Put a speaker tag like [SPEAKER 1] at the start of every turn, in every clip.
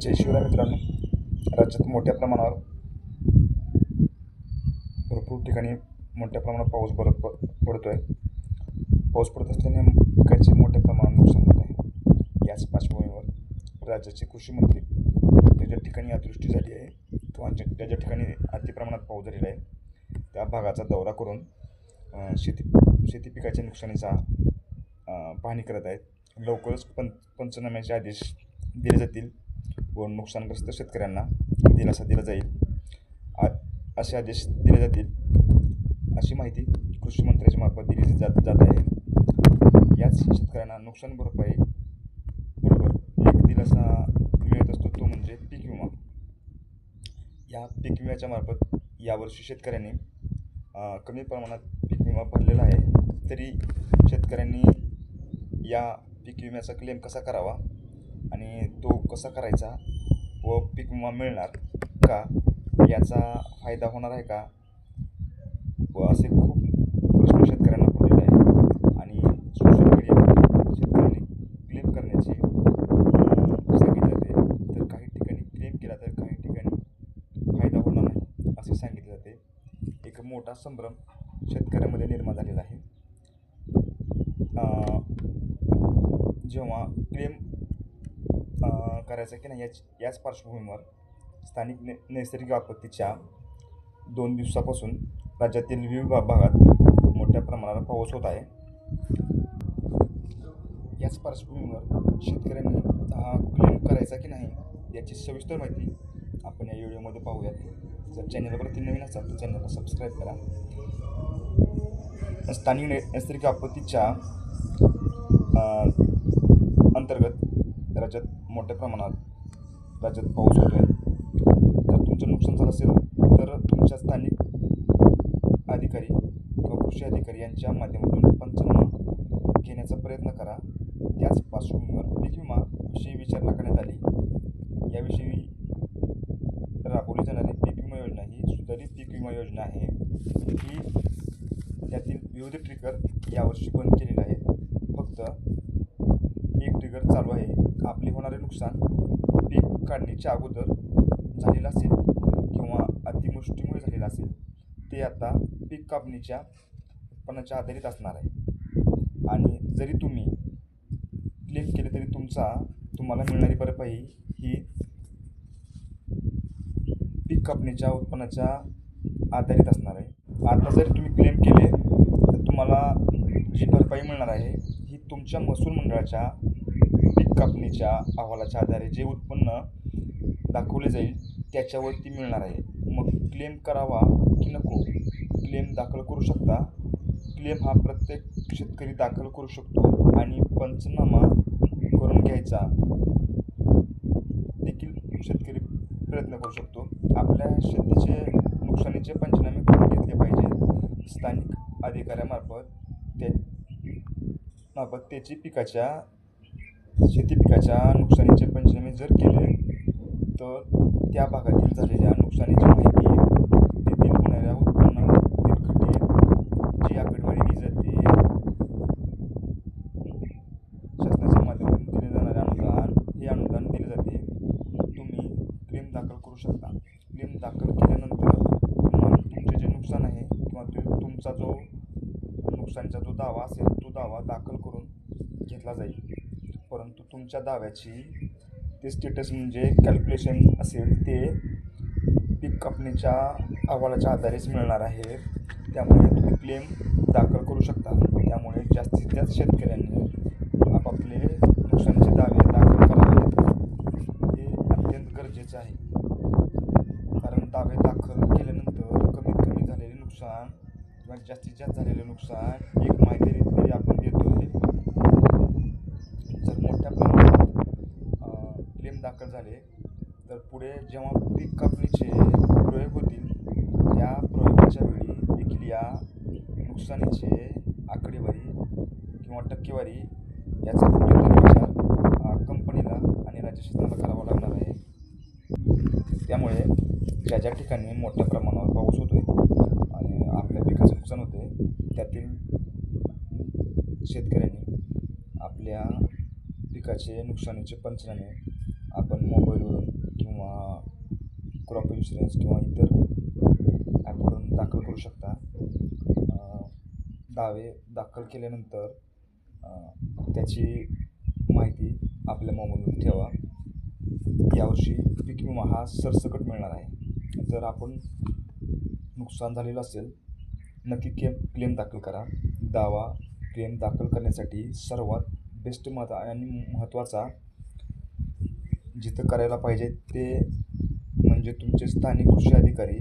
[SPEAKER 1] जय शिवराय मित्रांनो. राज्यात मोठ्या प्रमाणावर भरपूर ठिकाणी मोठ्या प्रमाणात पाऊस बरं प पडतो आहे पाऊस पडत असल्याने पिकांचे मोठ्या प्रमाणात नुकसान होत आहे. याच पार्श्वभूमीवर राज्याचे कृषी मंत्री त्याच्या ठिकाणी अतिवृष्टी झाली आहे किंवा त्याच्या ठिकाणी अतिप्रमाणात पाऊस झालेला आहे त्या भागाचा दौरा करून शेती शेती पिकाच्या नुकसानीचा पाहणी करत आहेत. लवकरच पं पंचनाम्याचे आदेश दिले जातील. व नुकसानग्रस्त शेतकऱ्यांना दिलासा दिला जाईल. आ असे आदेश दिले जातील अशी माहिती कृषी मंत्र्याच्या मार्फत दिली जात जात आहे. याच शेतकऱ्यांना नुकसान भरपाई बरोबर एक दिलासा मिळत असतो तो म्हणजे पीक विमा. या पीक विम्याच्या मार्फत यावर्षी शेतकऱ्यांनी कमी प्रमाणात पीक विमा भरलेला आहे. तरी शेतकऱ्यांनी या पीक विम्याचा क्लेम कसा करावा? आणि तो कसा करायचा व पीक विमा मिळणार का याचा फायदा होणार आहे का? व असे खूप प्रश्न शेतकऱ्यांना पडलेले आहे आणि सोशल मीडियामध्ये शेतकऱ्यांनी क्लेम करण्याचे सांगितले जाते तर काही ठिकाणी क्लेम केला तर काही ठिकाणी फायदा होणार नाही असे सांगितले जाते. एक मोठा संभ्रम शेतकऱ्यामध्ये निर्माण झालेला आहे. जेव्हा क्लेम करायचा की नाही याच याच पार्श्वभूमीवर स्थानिक ने नैसर्गिक आपत्तीच्या दोन दिवसापासून राज्यातील विविध भागात मोठ्या प्रमाणावर पाऊस होत आहे. याच पार्श्वभूमीवर शेतकऱ्यांनी हा क्लेम करायचा की नाही याची सविस्तर माहिती आपण या व्हिडिओमध्ये पाहूयात. जर चॅनलवरती नवीन असाल तर चॅनलला सबस्क्राईब करा. स्थानिक नै नैसर्गिक आपत्तीच्या राज्यात मोठ्या प्रमाणात राज्यात पाऊस होतो आहे जर तुमचं नुकसान झालं असेल तर तुमच्या स्थानिक अधिकारी किंवा कृषी अधिकारी यांच्या माध्यमातून पंचनामा घेण्याचा प्रयत्न करा. त्याच पार्श्वभूमीवर पीक विमा विषयी विचारणा करण्यात आली. याविषयी राबवली जाणारी पीक विमा योजना ही सुधारित पीक विमा योजना आहे. ही त्यातील विविध ट्रिकर यावर्षी बंद केलेले आहे फक्त बिगर चालू आहे. आपले होणारे नुकसान पीक काढणीच्या अगोदर झालेलं असेल किंवा अतिवृष्टीमुळे झालेलं असेल ते आता पीक कापणीच्या उत्पन्नाच्या आधारित असणार आहे. आणि जरी तुम्ही क्लेम केले तरी तुमचा तुम्हाला मिळणारी भरपाई ही पीक कापणीच्या उत्पन्नाच्या आधारित असणार आहे. आता जरी तुम्ही क्लेम केले तर तुम्हाला जी भरपाई मिळणार आहे ही तुमच्या महसूल मंडळाच्या पीक कापणीच्या अहवालाच्या आधारे जे उत्पन्न दाखवले जाईल त्याच्यावरती मिळणार आहे. मग क्लेम करावा की नको? क्लेम दाखल करू शकता. क्लेम हा प्रत्येक शेतकरी दाखल करू शकतो आणि पंचनामा करून घ्यायचा. देखील शेतकरी प्रयत्न करू शकतो. आपल्या शेतीचे नुकसानीचे पंचनामे करून घेतले पाहिजेत. स्थानिक अधिकाऱ्यामार्फत त्या मार्फत त्याची पिकाच्या शेती पिकाच्या नुकसानीचे पंचनामे जर केले तर त्या भागातील झालेल्या नुकसानीची माहिती तेथील होणाऱ्या उत्पन्नातील घटे जी आकडेवारी दिली जाते शासनाच्या माध्यमातून दिले जाणारे अनुदान हे अनुदान दिले जाते. तुम्ही क्लेम दाखल करू शकता. क्लेम दाखल केल्यानंतर तुम्हाला तुमचे जे नुकसान आहे किंवा तुमचा जो नुकसानीचा जो दावा असेल तो दावा दाखल करून घेतला जाईल. तुमच्या दाव्याची ते स्टेटस म्हणजे कॅल्क्युलेशन असेल ते पीक कापणीच्या अहवालाच्या आधारेच मिळणार आहे. त्यामुळे तुम्ही क्लेम दाखल करू शकता. त्यामुळे जास्तीत जास्त शेतकऱ्यांनी आपापले नुकसानचे दावे दाखल करावेत हे अत्यंत गरजेचे आहे. कारण दावे दाखल केल्यानंतर कमीत कमी झालेले नुकसान किंवा जास्तीत जास्त झालेले नुकसान एक माहिती आपण देतोय जर मोठ्या प्रमाणात क्लेम दाखल झाले तर पुढे जेव्हा पीक कापणीचे प्रयोग होतील त्या प्रयोगाच्या वेळी देखील या नुकसानीचे आकडेवारी किंवा टक्केवारी याचा कुठेतरी विचार कंपनीला आणि राज्य शासनाला करावा लागणार आहे. त्यामुळे ज्या ज्या ठिकाणी मोठ्या प्रमाणावर पाऊस होतो आहे आणि आपल्या पिकाचं नुकसान होते त्यातील शेतकऱ्यांनी आपल्या पिकाचे नुकसानीचे पंचनामे आपण मोबाईलवरून किंवा क्रॉप इन्शुरन्स किंवा इतर ॲपवरून दाखल करू शकता. दावे दाखल केल्यानंतर त्याची माहिती आपल्या मोबाईलमध्ये ठेवा. यावर्षी पीक विमा हा सरसकट मिळणार आहे. जर आपण नुकसान झालेलं असेल नक्की क्लेम क्लेम दाखल करा. दावा क्लेम दाखल करण्यासाठी सर्वात बेस्ट मत आणि महत्त्वाचा जिथं करायला पाहिजे ते म्हणजे तुमचे स्थानिक कृषी अधिकारी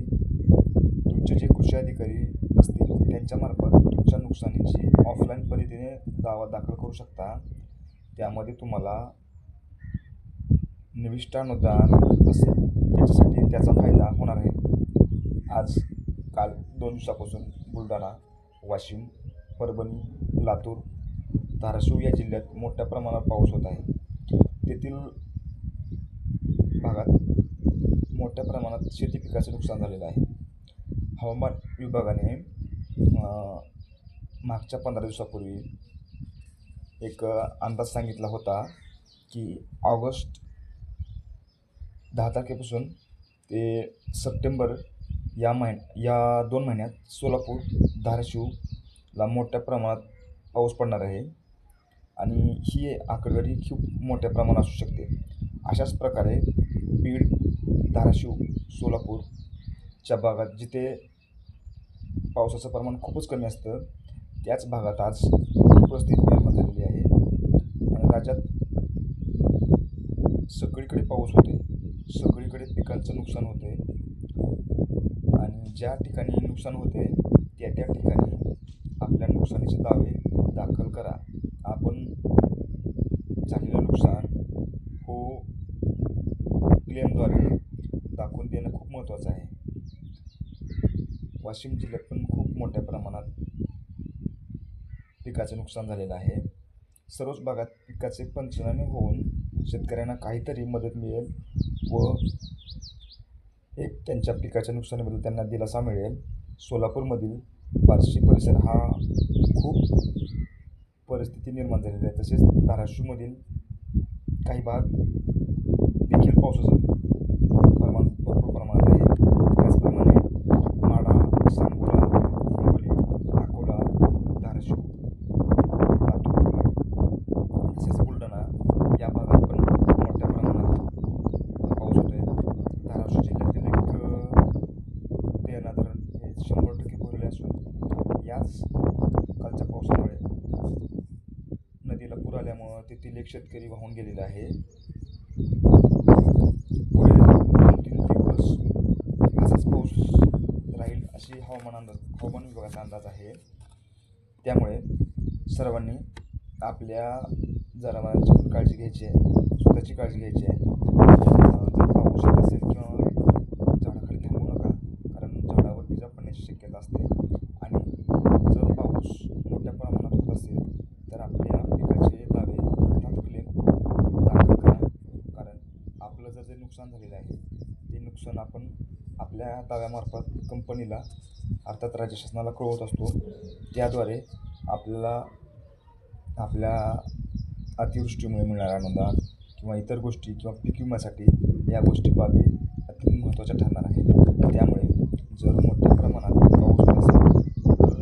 [SPEAKER 1] तुमचे जे कृषी अधिकारी असतील त्यांच्यामार्फत तुमच्या नुकसानीची ऑफलाईन पद्धतीने दावा दाखल करू शकता. त्यामध्ये तुम्हाला निविष्ट अनुदान असेल त्याच्यासाठी त्याचा फायदा होणार आहे. आज काल दोन दिवसापासून बुलढाणा वाशिम परभणी लातूर धाराशिव या जिल्ह्यात मोठ्या प्रमाणात पाऊस होत आहे. तेथील मोठ्या प्रमाणात शेती पिकाचं नुकसान झालेलं आहे. हवामान विभागाने मागच्या पंधरा दिवसापूर्वी एक अंदाज सांगितला होता की ऑगस्ट दहा तारखेपासून ते सप्टेंबर या महिन या दोन महिन्यात सोलापूर धाराशिवला मोठ्या प्रमाणात पाऊस पडणार आहे आणि ही आकडेवारी खूप मोठ्या प्रमाणात असू शकते. अशाच प्रकारे बीड धाराशिव सोलापूरच्या भागात जिथे पावसाचं प्रमाण खूपच कमी असतं त्याच भागात आज परिस्थिती निर्माण झालेली आहे. आणि राज्यात सगळीकडे पाऊस होते सगळीकडे पिकांचं नुकसान होते आणि ज्या ठिकाणी नुकसान होते त्या त्या ठिकाणी आपल्या नुकसानीचे दावे दाखल करा. आपण झालेलं नुकसान हो क्लेमद्वारे दाखवून देणं खूप महत्त्वाचं आहे. वाशिम जिल्ह्यात पण खूप मोठ्या प्रमाणात पिकाचं नुकसान झालेलं आहे. सर्वच भागात पिकाचे पंचनामे होऊन शेतकऱ्यांना काहीतरी मदत मिळेल व एक त्यांच्या पिकाच्या नुकसानीबद्दल त्यांना दिलासा मिळेल. सोलापूरमधील बार्शी परिसर हा खूप परिस्थिती निर्माण झालेली आहे. तसेच धाराशिवमधील काही भाग देखील पावसाचा प्रमाण भरपूर प्रमाणात आहे त्याचप्रमाणे माढा सांगोला हिंगोली अकोला धाराशिव लातूर तसेच बुलढाणा या भागात पण मोठ्या प्रमाणात पाऊस होतो आहे धाराशिव जिल्ह्यातील एक तेरणा धरण हे शंभर टक्के भरले असून याच कालच्या पावसामुळे नदीला पूर आल्यामुळं तेथील एक शेतकरी वाहून गेलेला आहे. पुढे दोन तीन दिवस असाच पाऊस राहील अशी हवामान अंदाज हवामान विभागाचा अंदाज आहे. त्यामुळे सर्वांनी आपल्या जनावरांची पण काळजी घ्यायची आहे स्वतःची काळजी घ्यायची आहे. जर पाऊस येत असेल किंवा झाडाखाली थांबू नका कारण झाडावर विजा पडण्याची शक्यता असते आणि जर पाऊस मोठ्या प्रमाणात होत असेल तर आपल्या पिकाचे दावे अर्थात क्लेम दाखल करा कारण आपलं जर जे नुकसान झालेलं आहे. ते नुकसान आपण आपल्या दाव्यामार्फत कंपनीला अर्थात राज्य शासनाला कळवत असतो. त्याद्वारे आपल्याला आपल्या अतिवृष्टीमुळे मिळणारा अनुदान किंवा इतर गोष्टी किंवा पीक विम्यासाठी या गोष्टी बाबी अति महत्त्वाच्या ठरणार आहेत. त्यामुळे जर मोठ्या प्रमाणात पाऊस असेल तर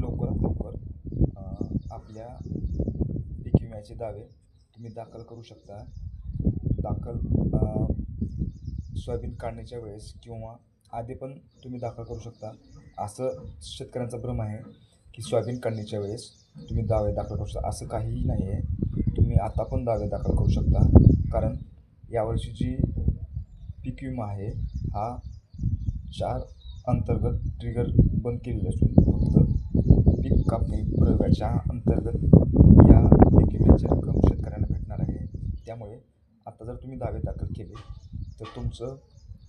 [SPEAKER 1] लवकरात लवकर आपल्या पीक विम्याचे दावे तुम्ही दाखल करू शकता. दाखल सोयाबीन काढण्याच्या वेळेस किंवा आधी पण तुम्ही दाखल करू शकता. असं शेतकऱ्यांचा भ्रम आहे की सोयाबीन काढण्याच्या वेळेस तुम्ही दावे दाखल करू शकता. असं काहीही नाही आहे. तुम्ही आता पण दावे दाखल करू शकता. कारण यावर्षी जी पीक विमा आहे हा चार अंतर्गत ट्रिगर बंद केलेले असून फक्त पीक कापणी प्रयोगाच्या अंतर्गत या पीक विम्याची रक्कम शेतकऱ्यांना भेटणार आहे. त्यामुळे आता जर तुम्ही दावे दाखल केले तर तुमचं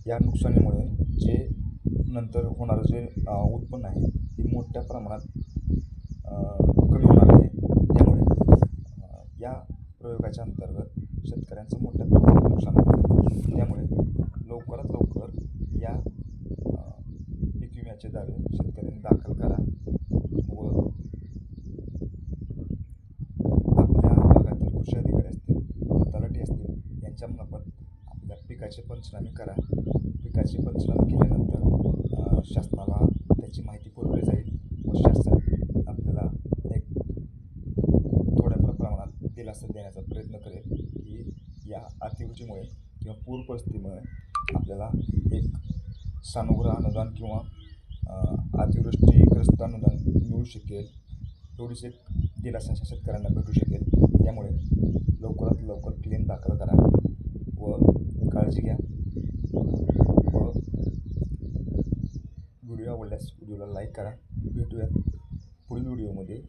[SPEAKER 1] या नुकसानीमुळे जे नंतर होणारं जे उत्पन्न आहे ते मोठ्या प्रमाणात कमी होणार आहे. त्यामुळे या प्रयोगाच्या अंतर्गत शेतकऱ्यांचं मोठ्या प्रमाणात नुकसान त्यामुळे लवकरात लवकर या पीक विम्याचे दावे शेतकऱ्यांनी दाखल करा व आपल्या भागातील कृषी अधिकारी असतील व तलाठी असतील यांच्या मार्फत आपल्या पिकाचे पंचनामे करा. पिकाचे पंचनामे केल्यानंतर शासनाला त्याची माहिती पुरवली जाईल व शासन आपल्याला एक थोड्याफार प्रमाणात दिलासा देण्याचा प्रयत्न करेल की या अतिवृष्टीमुळे किंवा पूर परिस्थितीमुळे आपल्याला एक सानुग्रह अनुदान किंवा अतिवृष्टीग्रस्त अनुदान मिळू शकेल. थोडीशी एक दिलासा शेतकऱ्यांना भेटू शकेल. त्यामुळे लवकरात लवकर क्लेम दाखल करा. व काळजी घ्या. व व्हिडिओ आवडल्यास व्हिडिओला लाईक करा. भेटूयात पुढील व्हिडिओमध्ये.